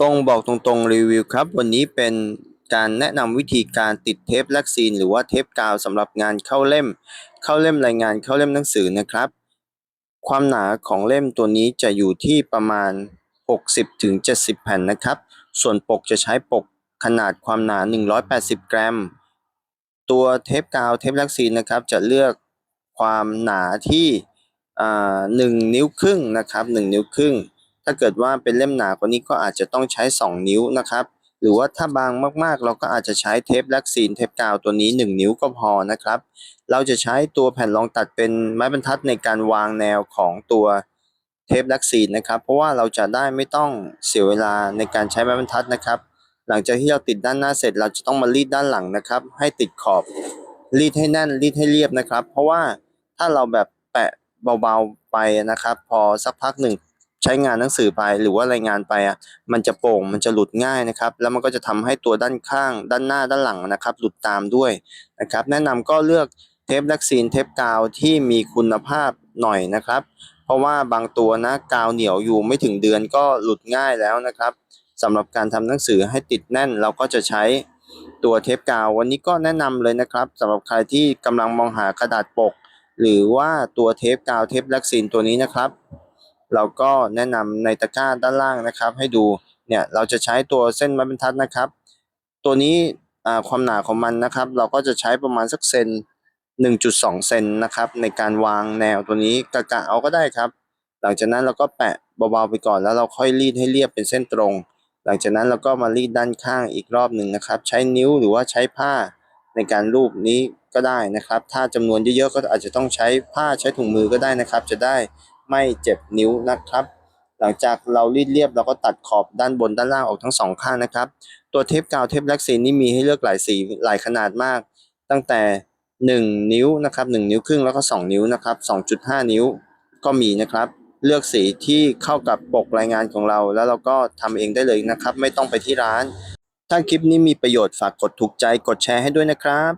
ตรงบอกตรงๆรีวิวครับ วันนี้เป็นการแนะนำวิธีการติดเทปแล็กซีน หรือว่าเทปกาวสำหรับงานเข้าเล่ม เข้าเล่มรายงานเข้าเล่มหนังสือนะครับ ความหนาของเล่มตัวนี้จะอยู่ที่ประมาณ 60-70 แผ่นนะครับ ส่วนปกจะใช้ปกขนาดความหนา 180 กรัม ตัวเทปกาวเทปแล็กซีนนะครับ จะเลือกความหนาที่หนึ่งนิ้วครึ่งนะครับหนึ่งนิ้วครึ่ง ถ้าเกิดว่าเป็นเล่มหนากว่านี้ก็อาจจะต้องใช้ 2 นิ้วนะครับ หรือว่าถ้าบางมากๆ เราก็อาจจะใช้เทปแล็กซีนเทปกาวตัวนี้ 1 นิ้วก็พอนะครับ เราจะใช้ตัวแผ่นรองตัดเป็นไม้บรรทัดในการวางแนวของตัวเทปแล็กซีนนะครับ เพราะว่าเราจะได้ไม่ต้องเสียเวลาในการใช้ไม้บรรทัดนะครับ หลังจากที่เราติดด้านหน้าเสร็จเราจะต้องมารีดด้านหลังนะครับ ให้ติดขอบรีดให้แน่นรีดให้เรียบนะครับ เพราะว่าถ้าเราแบบแปะเบาๆไปนะครับ พอสักพักหนึ่ง ใช้งานหนังสือไปหรือว่ารายงานไปอะมันจะโป่งมันจะหลุดง่ายนะครับ แล้วมันก็จะทำให้ตัวด้านข้าง ด้านหน้าด้านหลังนะครับ หลุดตามด้วยนะครับ แนะนำก็เลือกเทปแล็กซีนเทปกาวที่มีคุณภาพหน่อยนะครับ เพราะว่าบางตัวนะกาวเหนียวอยู่ไม่ถึงเดือนก็หลุดง่ายแล้วนะครับสำหรับการทำหนังสือให้ติดแน่นเราก็จะใช้ตัวเทปกาว วันนี้ก็แนะนำเลยนะครับสำหรับใครที่กำลังมองหากระดาษปก หรือว่าตัวเทปกาวเทปแล็กซีนตัวนี้นะครับ เราก็แนะนำในตะกร้าด้านล่างนะครับ ให้ดูเนี่ยเราจะใช้ตัวเส้นไม้บรรทัดนะครับ ตัวนี้ความหนาของมันนะครับ เราก็จะใช้ประมาณสักเซน1.2 เซนนะครับ ในการวางแนวตัวนี้กะกะเอาก็ได้ครับ หลังจากนั้นเราก็แปะเบาๆไปก่อนแล้วเราค่อยรีดให้เรียบเป็นเส้นตรง หลังจากนั้นเราก็มารีดด้านข้างอีกรอบหนึ่งนะครับ ใช้นิ้วหรือว่าใช้ผ้าในการรูปนี้ก็ได้นะครับ ถ้าจำนวนเยอะๆก็อาจจะต้องใช้ผ้าใช้ถุงมือก็ได้นะครับ จะได้ ไม่เจ็บนิ้วนะครับ หลังจากเรารีดเรียบเราก็ตัดขอบด้านบนด้านล่างออกทั้งสองข้างนะครับ ตัวเทปกาวเทปแล็กซีนนี่มีให้เลือกหลายสีหลายขนาดมาก ตั้งแต่ 1 นิ้วนะครับ1นิ้วครึ่งแล้วก็ 2 นิ้วนะครับ 2.5 นิ้วก็มีนะครับ เลือกสีที่เข้ากับปกรายงานของเรา แล้วเราก็ทำเองได้เลยนะครับ ไม่ต้องไปที่ร้าน ถ้าคลิปนี้มีประโยชน์ฝากกดถูกใจกดแชร์ให้ด้วยนะครับ